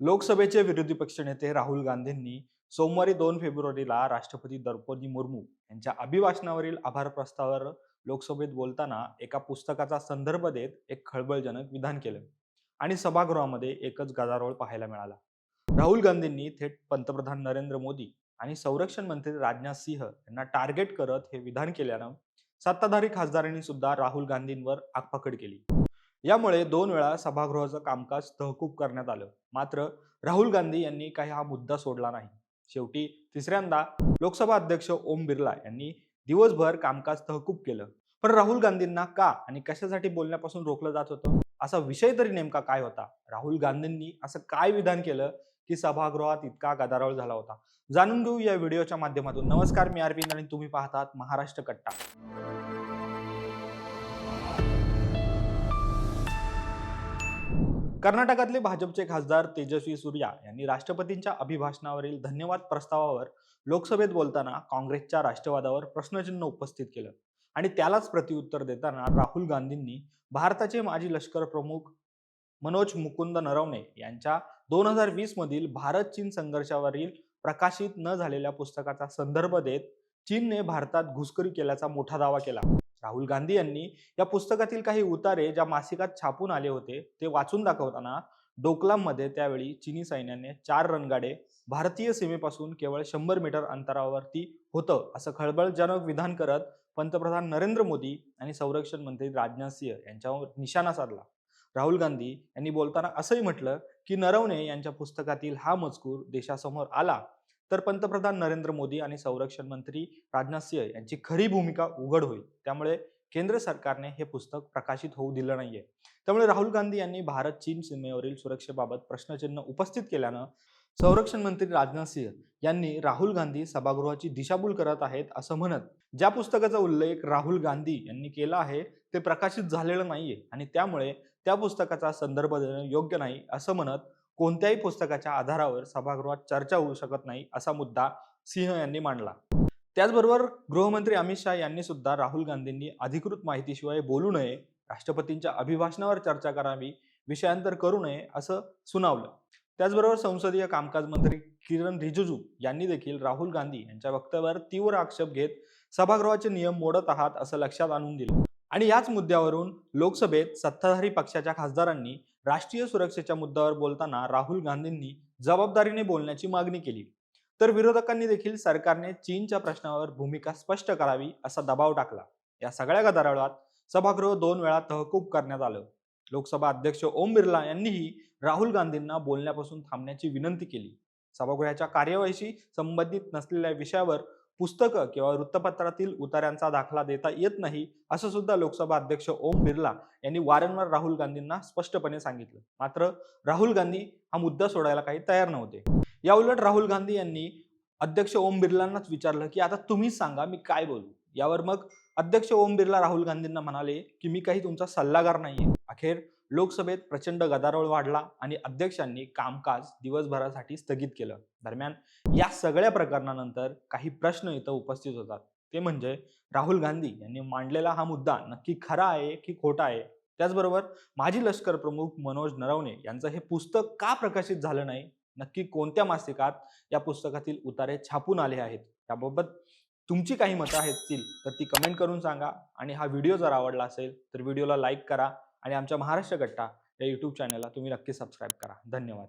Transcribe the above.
लोकसभेचे विरोधी पक्षनेते राहुल गांधींनी सोमवारी दोन फेब्रुवारीला राष्ट्रपती द्रौपदी मुर्मू यांच्या अभिभाषणावरील आभार प्रस्तावावर लोकसभेत बोलताना एका पुस्तकाचा संदर्भ देत एक खळबळजनक विधान केलं आणि सभागृहामध्ये एकच गदारोळ पाहायला मिळाला. राहुल गांधींनी थेट पंतप्रधान नरेंद्र मोदी आणि संरक्षण मंत्री राजनाथ सिंह यांना टार्गेट करत हे विधान केल्यानं सत्ताधारी खासदारांनी सुद्धा राहुल गांधींवर आगपाकड केली. यामुळे दोन वेळा सभागृहाचं कामकाज तहकूब करण्यात आलं. मात्र राहुल गांधी यांनी काही हा मुद्दा सोडला नाही. शेवटी तिसऱ्यांदा लोकसभा अध्यक्ष ओम बिर्ला यांनी दिवसभर कामकाज तहकूब केलं. पण राहुल गांधींना का आणि कशासाठी बोलण्यापासून रोखलं जात होतं? असा विषय तरी नेमका काय होता? राहुल गांधींनी असं काय विधान केलं की सभागृहात इतका गदारोळ झाला होता? जाणून घेऊ या व्हिडिओच्या माध्यमातून. नमस्कार मी अरविंद आणि तुम्ही पाहतात महाराष्ट्र कट्टा. कर्नाटकातले भाजपचे खासदार तेजस्वी सूर्या यांनी राष्ट्रपतींच्या अभिभाषणावरील धन्यवाद प्रस्तावावर लोकसभेत बोलताना काँग्रेसच्या राष्ट्रवादावर प्रश्नचिन्ह उपस्थित केलं आणि त्यालाच प्रत्युत्तर देताना राहुल गांधींनी भारताचे माजी लष्कर प्रमुख मनोज मुकुंद नरवणे यांच्या दोन हजार वीस मधील भारत चीन संघर्षावरील प्रकाशित न झालेल्या पुस्तकाचा संदर्भ देत चीनने भारतात घुसखोरी केल्याचा मोठा दावा केला. राहुल गांधी यांनी या पुस्तकातील काही उतारे ज्या मासिकात छापून आले होते ते वाचून दाखवताना डोकलाममध्ये त्यावेळी चिनी सैन्याने चार रणगाडे भारतीय सीमेपासून केवळ शंभर मीटर अंतरावरती होतं असं खळबळजनक विधान करत पंतप्रधान नरेंद्र मोदी आणि संरक्षण मंत्री राजनाथ सिंह यांच्यावर निशाणा साधला. राहुल गांधी यांनी बोलताना असंही म्हटलं की नरवणे यांच्या पुस्तकातील हा मजकूर देशासमोर आला तर पंतप्रधान नरेंद्र मोदी आणि संरक्षण मंत्री राजनाथ सिंह यांची खरी भूमिका उघड होईल. त्यामुळे केंद्र सरकारने हे पुस्तक प्रकाशित होऊ दिलं नाहीये. त्यामुळे राहुल गांधी यांनी भारत चीन सीमेवरील सुरक्षेबाबत प्रश्नचिन्ह उपस्थित केल्यानं संरक्षण मंत्री राजनाथ सिंह यांनी राहुल गांधी सभागृहाची दिशाभूल करत आहेत असं म्हणत ज्या पुस्तकाचा उल्लेख राहुल गांधी यांनी केला आहे ते प्रकाशित झालेलं नाहीये आणि त्यामुळे त्या पुस्तकाचा संदर्भ देणं योग्य नाही असं म्हणत कोणत्याही पुस्तकाच्या आधारावर सभागृहात चर्चा होऊ शकत नाही असा मुद्दा सिंह यांनी मांडला. त्याचबरोबर गृहमंत्री अमित शाह यांनी सुद्धा राहुल गांधींनी अधिकृत माहितीशिवाय बोलू नये राष्ट्रपतींच्या अभिभाषणावर चर्चा करावी विषयांतर करू नये असं सुनावलं. त्याचबरोबर संसदीय कामकाज मंत्री किरण रिजिजू यांनी देखील राहुल गांधी यांच्या वक्तव्यावर तीव्र आक्षेप घेत सभागृहाचे नियम मोडत आहात असं लक्षात आणून दिलं. आणि याच मुद्द्यावरून लोकसभेत सत्ताधारी पक्षाच्या खासदारांनी राष्ट्रीय सुरक्षेच्या मुद्द्यावर बोलताना राहुल गांधींनी जबाबदारीने बोलण्याची मागणी केली. तर विरोधकांनी देखील सरकारने चीनच्या प्रश्नावर भूमिका स्पष्ट करावी असा दबाव टाकला. या सगळ्या गदारोळात सभागृह दोन वेळा तहकूब करण्यात आलं. लोकसभा अध्यक्ष ओम बिर्ला यांनीही राहुल गांधींना बोलण्यापासून थांबण्याची विनंती केली. सभागृहाच्या कार्यवाहीशी संबंधित नसलेल्या विषयावर पुस्तकं किंवा वृत्तपत्रातील उतार्यांचा दाखला देता येत नाही असं सुद्धा लोकसभा अध्यक्ष ओम बिर्ला यांनी वारंवार राहुल गांधींना स्पष्टपणे सांगितलं. मात्र राहुल गांधी हा मुद्दा सोडायला काही तयार नव्हते. या उलट राहुल गांधी यांनी अध्यक्ष ओम बिर्लांनाच विचारलं की आता तुम्हीच सांगा मी काय बोलू? यावर मग अध्यक्ष ओम बिर्ला राहुल गांधींना म्हणाले की मी काही तुमचा सल्लागार नाहीये. अखेर लोकसभेत प्रचंड गदारोळ वाढला आणि अध्यक्षांनी कामकाज दिवसभरासाठी स्थगित केलं. दरम्यान या सगळ्या प्रकरणानंतर काही प्रश्न इथं उपस्थित होतात. ते म्हणजे राहुल गांधी यांनी मांडलेला हा मुद्दा नक्की खरा आहे की खोटा आहे? त्याचबरोबर माजी लष्कर प्रमुख मनोज नरवणे यांचं हे पुस्तक का प्रकाशित झालं नाही? नक्की कोणत्या मासिकात या पुस्तकातील उतारे छापून आले आहेत? त्याबाबत तुमची काही मतं आहेत तर ती कमेंट करून सांगा. आणि हा व्हिडिओ जर आवडला असेल तर व्हिडिओला लाईक करा. आणि आमच्या महाराष्ट्र गट्टा या यूट्यूब चॅनलला तुम्ही नक्की सबस्क्राईब करा. धन्यवाद.